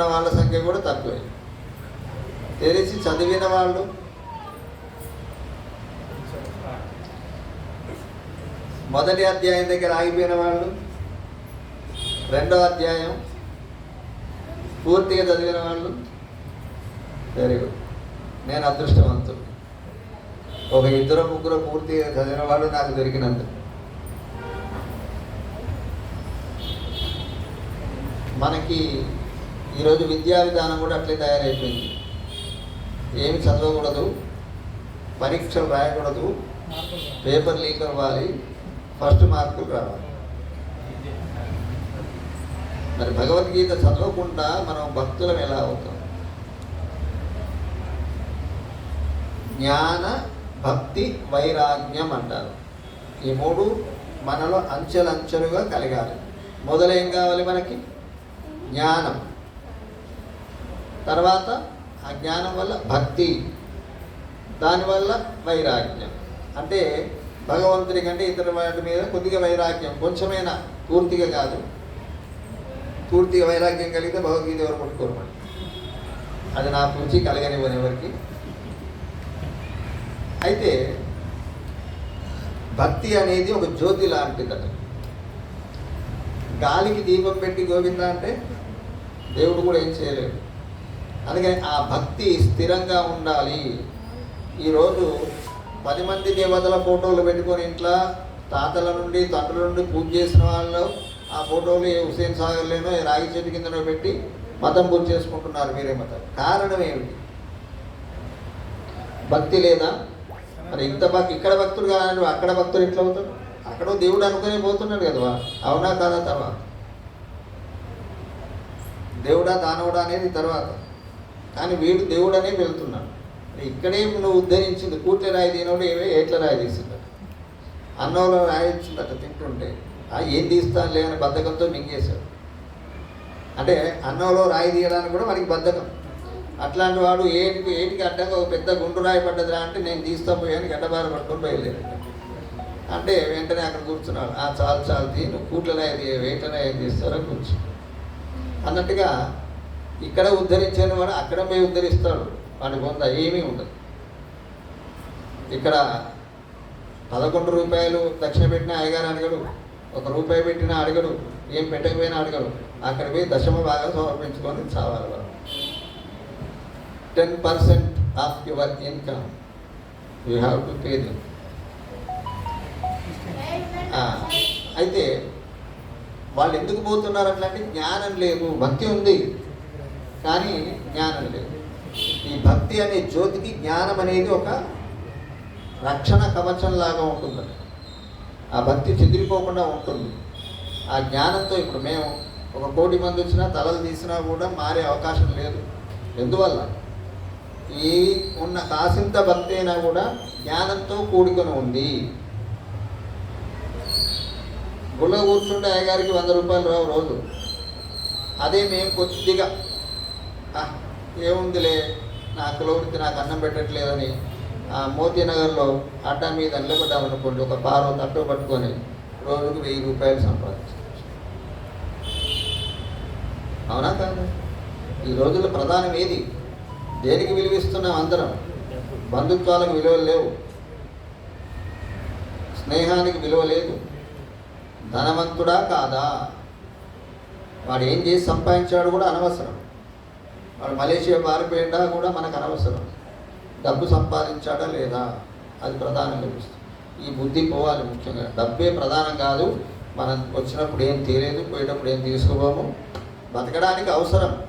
ఉన్న వాళ్ళ సంఖ్య కూడా తక్కువే. తెలిసి చదివిన వాళ్ళు. మొదటి అధ్యాయం దగ్గర ఆగిపోయిన వాళ్ళు. రెండో అధ్యాయం పూర్తిగా చదివిన వాళ్ళు. వెరీ గుడ్ నేను అదృష్టవంతుడు. ఒక ఇద్దరు ముగ్గురు పూర్తిగా చదివిన వాళ్ళు నాకు దొరికినందుకు. మనకి ఈరోజు విద్యా విధానం కూడా అట్లే తయారైపోయింది. ఏమి చదవకూడదు పరీక్షలు రాయకూడదు పేపర్ లీక్ అవ్వాలి ఫస్ట్ మార్కులు రావాలి. మరి భగవద్గీత చదవకుండా మనం భక్తులం ఎలా అవుతాం? జ్ఞాన భక్తి వైరాగ్యం అంటారు. ఈ మూడు మనలో అంచెలంచెలుగా కలగాలి. మొదలేం కావాలి మనకి? జ్ఞానం. తర్వాత ఆ జ్ఞానం వల్ల భక్తి దానివల్ల వైరాగ్యం. అంటే భగవంతుడి కంటే ఇతర వాటి మీద కొద్దిగా వైరాగ్యం కొంచెమైనా పూర్తిగా కాదు. పూర్తిగా వైరాగ్యం కలిగితే భగవద్గీత ఎవరు పట్టుకోరమండి అది నా పూర్తి కలగనివ్వని ఎవరికి? అయితే భక్తి అనేది ఒక జ్యోతి లాంటిదట. గాలికి దీపం పెట్టి గోవింద అంటే దేవుడు కూడా ఏం చేయలేడు. అందుకని ఆ భక్తి స్థిరంగా ఉండాలి. ఈరోజు పది మంది దేవతల ఫోటోలు పెట్టుకొని ఇంట్లో తాతల నుండి తండ్రుల నుండి పూజ చేసిన వాళ్ళు ఆ ఫోటోలు ఏ హుసేన్ సాగర్లోనో ఏ రాగి చెట్టు కిందనో పెట్టి మతం పూజ చేసుకుంటున్నారు మీరే మతం. కారణం ఏమిటి? భక్తి లేదా? మరి ఇంత భక్తి ఇక్కడ భక్తుడు కాదు అక్కడ భక్తుడు ఎట్లా అవుతాడు? అక్కడ దేవుడు అనుకునే పోతున్నాడు కదా అవునా కాదా తర్వాత? దేవుడా దానవుడా అనేది తర్వాత. కానీ వీడు దేవుడనే వెళ్తున్నాడు. ఇక్కడే నువ్వు ఉద్ధరించింది? కూట్ల రాయి తినోడు ఏవే ఏట్ల రాయి తీసిందట. అన్నంలో రాయించిందట తింటుంటే. ఆ ఏం తీస్తాను లేని బద్ధకంతో మింగేశాడు. అంటే అన్నంలో రాయి తీయడానికి కూడా మనకి బద్ధకం. అట్లాంటి వాడు ఏటికి ఏటికి అడ్డంగా ఒక పెద్ద గుండు రాయి పడ్డదిరా అంటే నేను తీస్తా పోయాను గడ్డబార పట్టుకొని బయలుదేరాడు. అంటే వెంటనే అక్కడ కూర్చున్నాడు. ఆ చాలు చాలు తీ నువ్వు కూట్ల రాయి తీయ వేట రాయి తీస్తారో కూర్చో. అన్నట్టుగా ఇక్కడ ఉద్ధరించిన వాడు అక్కడ పోయి ఉద్ధరిస్తాడు. వాడి కొంత ఏమీ ఉండదు. ఇక్కడ పదకొండు రూపాయలు దక్షిణ పెట్టిన అయ్యగారు అడగడు. ఒక రూపాయి పెట్టిన అడగడు. ఏం పెట్టకపోయినా అడగడు. అక్కడ పోయి దశమ బాగా సమర్పించుకొని చావాలి వాడు. Ten percent of your income. You have to pay them. అయితే వాళ్ళు ఎందుకు పోతున్నారు అట్లా అంటే జ్ఞానం లేదు భక్తి ఉంది. కానీ జ్ఞానం లేదు. ఈ భక్తి అనే జ్యోతికి జ్ఞానం అనేది ఒక రక్షణ కవచం లాగా ఉంటుంది. ఆ భక్తి చెదిరిపోకుండా ఉంటుంది. ఆ జ్ఞానంతో ఇప్పుడు మేము ఒక కోటి మంది వచ్చినా తలలు తీసినా కూడా మారే అవకాశం లేదు. ఎందువల్ల? ఈ ఉన్న కాసింత భక్తి అయినా కూడా జ్ఞానంతో కూడుకొని ఉంది. గుళ్ళో కూర్చుంటే అయ్యగారికి వంద రూపాయలు రావు రోజు. అదే మేము కొద్దిగా ఏముందిలే నా కులవృత్తి నాకు అన్నం పెట్టట్లేదని ఆ మోతీనగర్లో అడ్డా మీద నిలబడ్డామనుకోండి ఒక పారో తట్టు పట్టుకొని రోజుకు వెయ్యి రూపాయలు సంపాదించవచ్చు అవునా కాదు? ఈ రోజుల్లో ప్రధానం ఏది? దేనికి విలువిస్తున్నాం అందరం? బంధుత్వాలకు విలువలు లేవు. స్నేహానికి విలువ లేదు. ధనవంతుడా కాదా? వాడు ఏం చేసి సంపాదించాడు కూడా అనవసరం. వాడు మలేషియా పారిపోయిందా కూడా మనకు అనవసరం. డబ్బు సంపాదించాడా లేదా? అది ప్రధానంగా చూస్తుంది ఈ బుద్ధి పోవాలి ముఖ్యంగా. డబ్బే ప్రధానం కాదు. మనం వచ్చినప్పుడు ఏం తీరేదు పోయేటప్పుడు ఏం తీసుకోబోము? బతకడానికి అవసరం.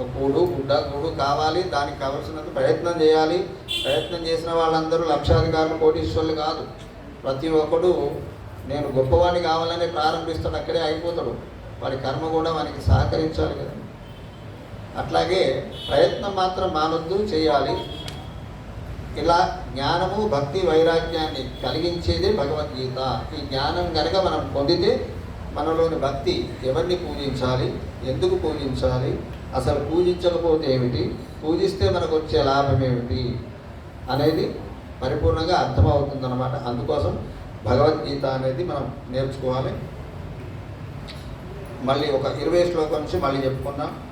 ఒక కూడు గుడ్డ కూడు కావాలి. దానికి కావలసినంత ప్రయత్నం చేయాలి. ప్రయత్నం చేసిన వాళ్ళందరూ లక్షాధికారులు కోటీశ్వరులు కాదు. ప్రతి ఒక్కడు నేను గొప్పవాడిని కావాలని ప్రారంభిస్తాడు. అక్కడే అయిపోతాడు. వాడి కర్మ కూడా వానికి సహకరించాలి కదా. అట్లాగే ప్రయత్నం మాత్రం మానొద్దు చేయాలి. ఇలా జ్ఞానము భక్తి వైరాగ్యాన్ని కలిగించేదే భగవద్గీత. ఈ జ్ఞానం కనుక మనం పొందితే మనలోని భక్తి ఎవరిని పూజించాలి? ఎందుకు పూజించాలి? అసలు పూజించకపోతే ఏమిటి? పూజిస్తే మనకు వచ్చే లాభం ఏమిటి అనేది పరిపూర్ణంగా అర్థమవుతుందన్నమాట. అందుకోసం భగవద్గీత అనేది మనం నేర్చుకోవాలి. మళ్ళీ ఒక ఇరవై శ్లోకం నుంచి మళ్ళీ చెప్పుకుందాం.